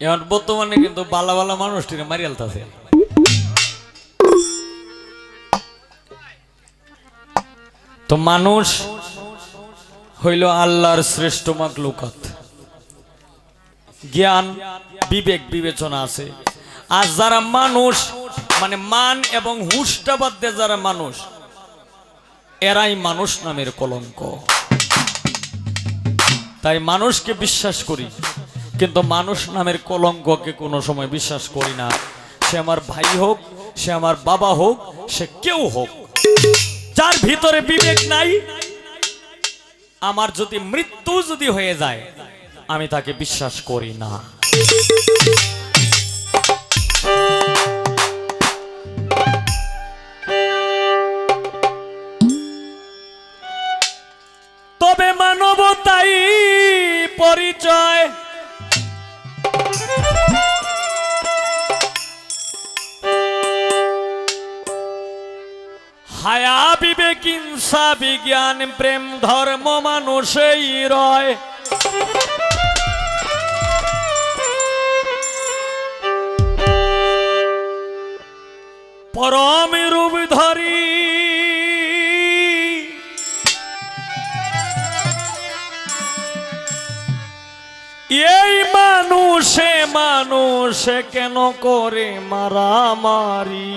এখন বর্তমানে কিন্তু বালা বালা মানুষটির মারি আলতাছে তো মানুষ হইল আল্লাহর শ্রেষ্ঠ মাকলুকাত জ্ঞান, বিবেক, বিবেচনা আছে। আর যারা মানুষ মানে মান এবং হুশটা বাদ দিয়ে যারা মানুষ, এরাই মানুষ নামের কলঙ্ক। তাই মানুষকে বিশ্বাস করি। কিন্তু মানুষ নামের কলঙ্ককে কোনো সময় বিশ্বাস করি না। সে আমার ভাই হোক, সে আমার বাবা হোক, সে কেউ হোক। যার ভিতরে বিবেক নাই, আমার যদি মৃত্যু যদি হয়ে যায়, আমি তাকে বিশ্বাস করি না। তবে মানবতাই পরিচয়। ইনসা বিজ্ঞান, প্রেম, ধর্ম, মানুষই রয়। পরম রূপ ধরি এই মানুষে মানুষে কেন করে মারামারি?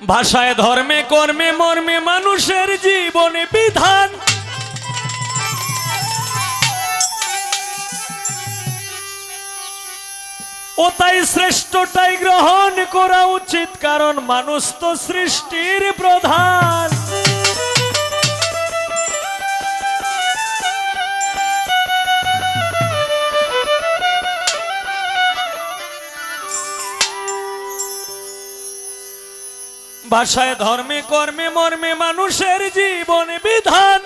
ভাষায় ধর্মে, কর্মে, মর্মে মানুষের জীবনে বিধান। ও তাই শ্রেষ্ঠটাই গ্রহণ করা উচিত, কারণ মানুষ তো সৃষ্টির প্রধান। ভাষায় ধর্মে কর্মে মর্মে মানুষের জীবনে বিধান।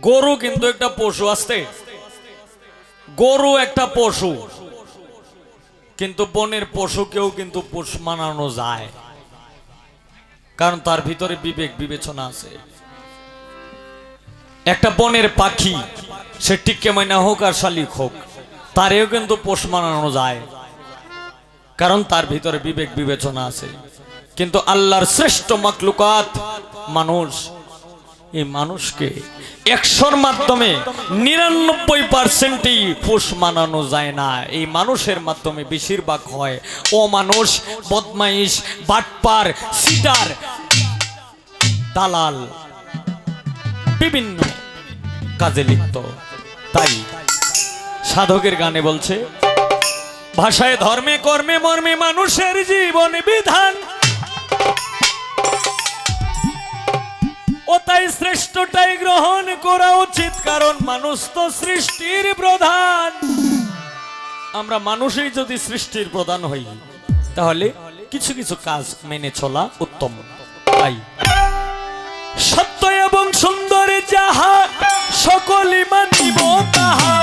গরু কিন্তু একটা পশু আসতে। গরু একটা পশু। কিন্তু বনের পশুকেও কিন্তু পোষ মানানো যায়। কারণ তার ভিতরে বিবেক বিবেচনা আছে। একটা বনের পাখি সে টিক্কে মাইনা হোক আর শালিক হোক, তারেও কিন্তু পোষ মানানো যায়। কারণ তার ভিতরে বিবেক বিবেচনা আছে। কিন্তু আল্লাহর শ্রেষ্ঠ মাকলুকাত মানুষ, এই মানুষকে একশোর মাধ্যমে নিরানব্বই পার্সেন্টই পোষ মানানো যায় না। এই মানুষের মাধ্যমে বেশিরভাগ হয় ও মানুষ বদমাইশ, বাটপার, সিটার, দালাল, বিভিন্ন কাজে লিপ্ত। তাই সাধকের গানে বলছে, ভাষায় ধর্মে, কর্মে, মর্মে মানুষের জীবনে বিধান। ও তাই শ্রেষ্ঠটাই গ্রহণ করা উচিত, কারণ মানুষ তো সৃষ্টির প্রধান। আমরা মানুষই যদি সৃষ্টির প্রধান হই, তাহলে কিছু কিছু কাজ মেনে চলা উত্তম। তাই সত্য সুন্দর যাহা সকলই মানিব তাহা।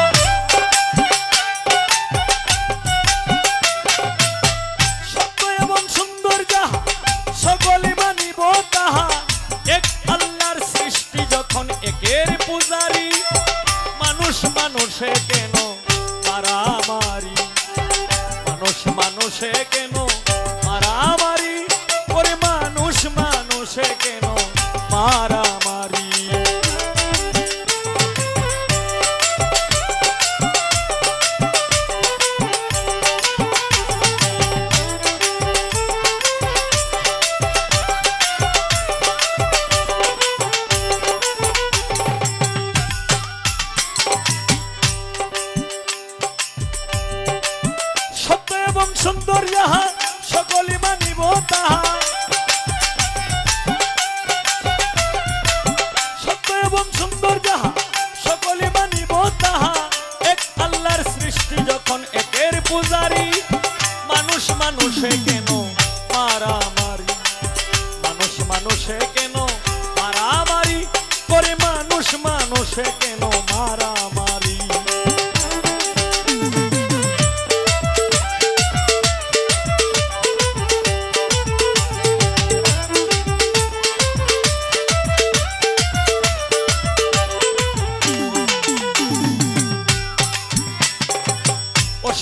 এবং সুন্দর যাহা তাহা। এক সৃষ্টি যখন একের মানুষ মানুষে কেন মারামারি মানুষ মানুষে কেন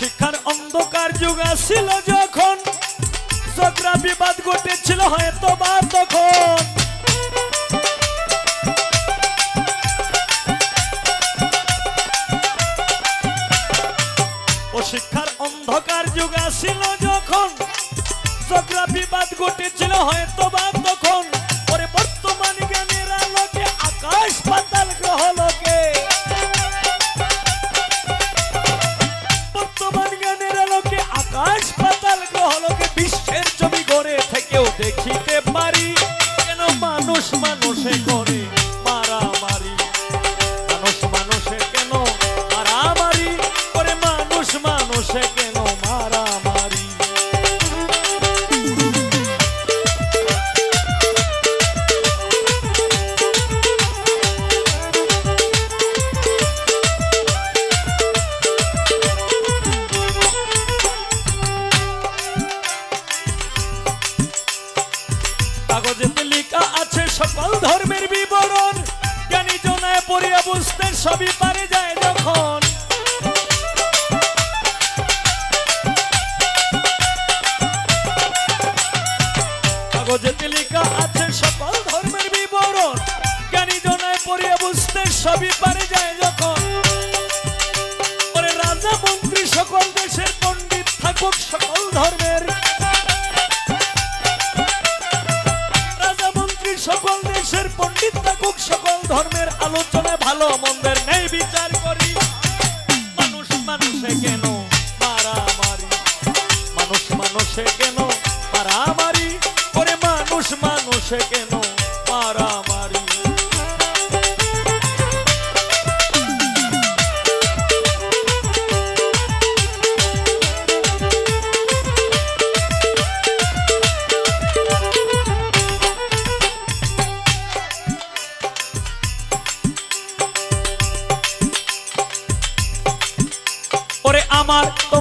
অশিক্ষার অন্ধকার যুগ ছিল যখন। ঝগড়া বিবাদ ঘটেছিল হয়তো বা তখন। অশিক্ষার অন্ধকার যুগ ছিল যখন। ঝগড়া বিবাদ ঘটেছিল হয়তো মানুষ মানুষে করে বুঝতে সবই পারে যায় যখন। মানুষে কেন? মারামারি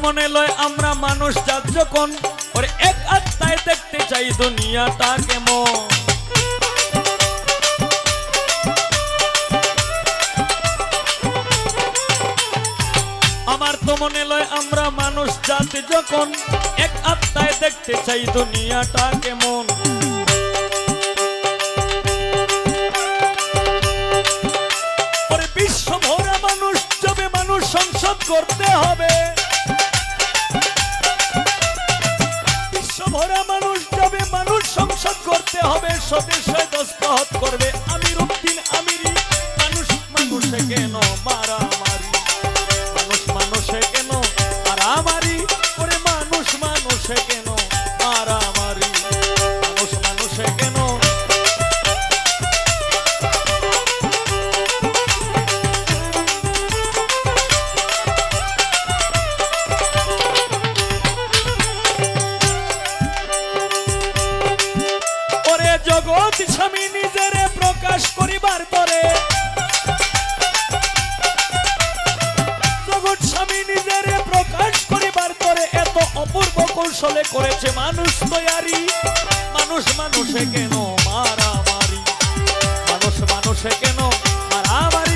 মনে লয় আমরা মানুষ যখন। ওরে এক আত্মায় দেখতে চাই দুনিয়াটা কেমন। মনে লয় আমরা মানুষ জাতি যখন এক আত্মায় দেখতে চাই দুনিয়াটা কেমন। ভরা মানুষ যাবে মানুষ সংসদ করতে হবে। মানুষ করবে আমির মানুষ মানুষে কেন মারামারি কৌশলে করেছে মানুষ তৈরি মানুষ মানুষে কেন মারামারি? মানুষ মানুষে কেন মারামারি?